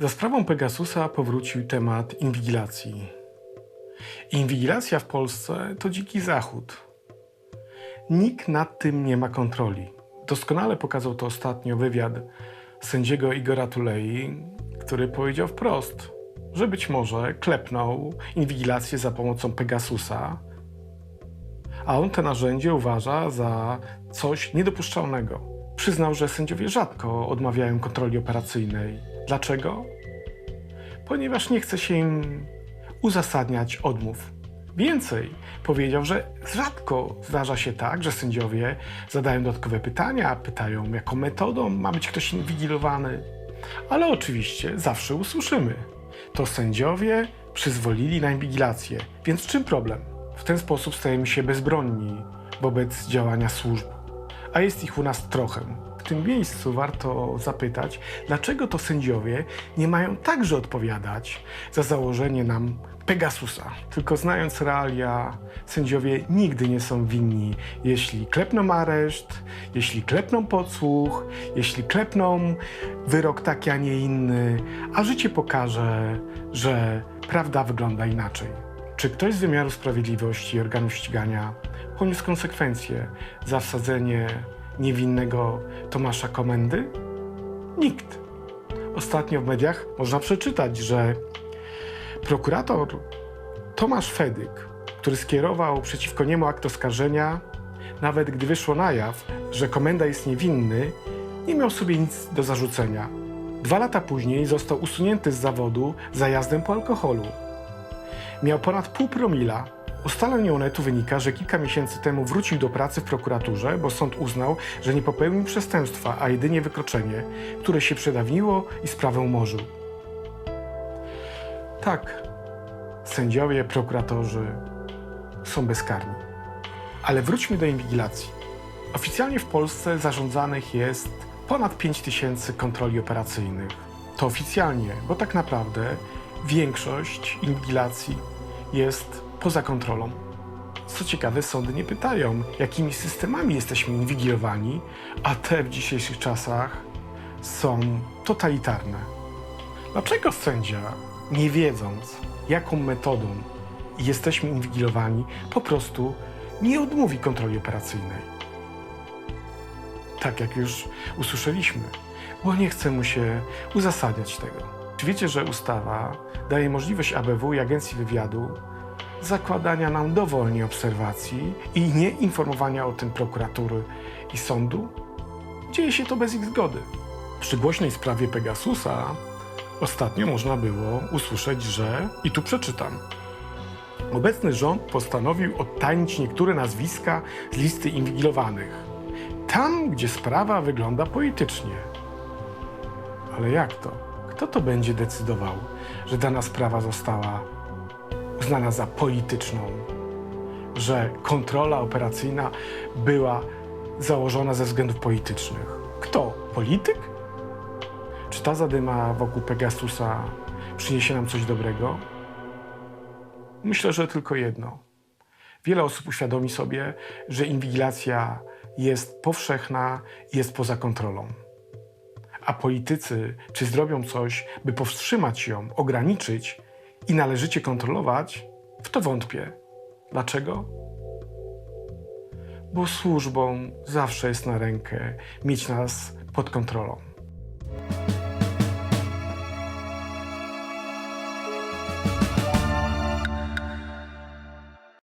Za sprawą Pegasusa powrócił temat inwigilacji. Inwigilacja w Polsce to dziki zachód. Nikt nad tym nie ma kontroli. Doskonale pokazał to ostatnio wywiad sędziego Igora Tulei, który powiedział wprost, że być może klepnął inwigilację za pomocą Pegasusa, a on te narzędzie uważa za coś niedopuszczalnego. Przyznał, że sędziowie rzadko odmawiają kontroli operacyjnej. Dlaczego? Ponieważ nie chce się im uzasadniać odmów. Więcej, powiedział, że rzadko zdarza się tak, że sędziowie zadają dodatkowe pytania, pytają, jaką metodą ma być ktoś inwigilowany. Ale oczywiście zawsze usłyszymy. To sędziowie przyzwolili na inwigilację, więc czym problem? W ten sposób stajemy się bezbronni wobec działania służb, a jest ich u nas trochę. Tym miejscu warto zapytać, dlaczego to sędziowie nie mają także odpowiadać za założenie nam Pegasusa. Tylko znając realia, sędziowie nigdy nie są winni, jeśli klepną areszt, jeśli klepną podsłuch, jeśli klepną wyrok taki, a nie inny, a życie pokaże, że prawda wygląda inaczej. Czy ktoś z wymiaru sprawiedliwości i organów ścigania poniósł konsekwencje za wsadzenie niewinnego Tomasza Komendy? Nikt. Ostatnio w mediach można przeczytać, że prokurator Tomasz Fedyk, który skierował przeciwko niemu akt oskarżenia, nawet gdy wyszło na jaw, że komenda jest niewinny, nie miał sobie nic do zarzucenia. Dwa lata później został usunięty z zawodu za jazdę po alkoholu. Miał ponad pół promila. Ustaleń Onetu wynika, że kilka miesięcy temu wrócił do pracy w prokuraturze, bo sąd uznał, że nie popełnił przestępstwa, a jedynie wykroczenie, które się przedawniło i sprawę umorzył. Tak, sędziowie, prokuratorzy są bezkarni. Ale wróćmy do inwigilacji. Oficjalnie w Polsce zarządzanych jest ponad 5 tysięcy kontroli operacyjnych. To oficjalnie, bo tak naprawdę większość inwigilacji jest poza kontrolą. Co ciekawe, sądy nie pytają, jakimi systemami jesteśmy inwigilowani, a te w dzisiejszych czasach są totalitarne. Dlaczego sędzia, nie wiedząc, jaką metodą jesteśmy inwigilowani, po prostu nie odmówi kontroli operacyjnej? Tak jak już usłyszeliśmy, bo nie chce mu się uzasadniać tego. Wiecie, że ustawa daje możliwość ABW i Agencji Wywiadu zakładania nam dowolnie obserwacji i nie informowania o tym prokuratury i sądu? Dzieje się to bez ich zgody. Przy głośnej sprawie Pegasusa ostatnio można było usłyszeć, że, i tu przeczytam, obecny rząd postanowił odtajnić niektóre nazwiska z listy inwigilowanych. Tam, gdzie sprawa wygląda politycznie. Ale jak to? Kto to będzie decydował, że dana sprawa została uznana za polityczną? Że kontrola operacyjna była założona ze względów politycznych? Kto? Polityk? Czy ta zadyma wokół Pegasusa przyniesie nam coś dobrego? Myślę, że tylko jedno. Wiele osób uświadomi sobie, że inwigilacja jest powszechna i jest poza kontrolą. A politycy, czy zrobią coś, by powstrzymać ją, ograniczyć i należycie kontrolować, w to wątpię. Dlaczego? Bo służbom zawsze jest na rękę mieć nas pod kontrolą.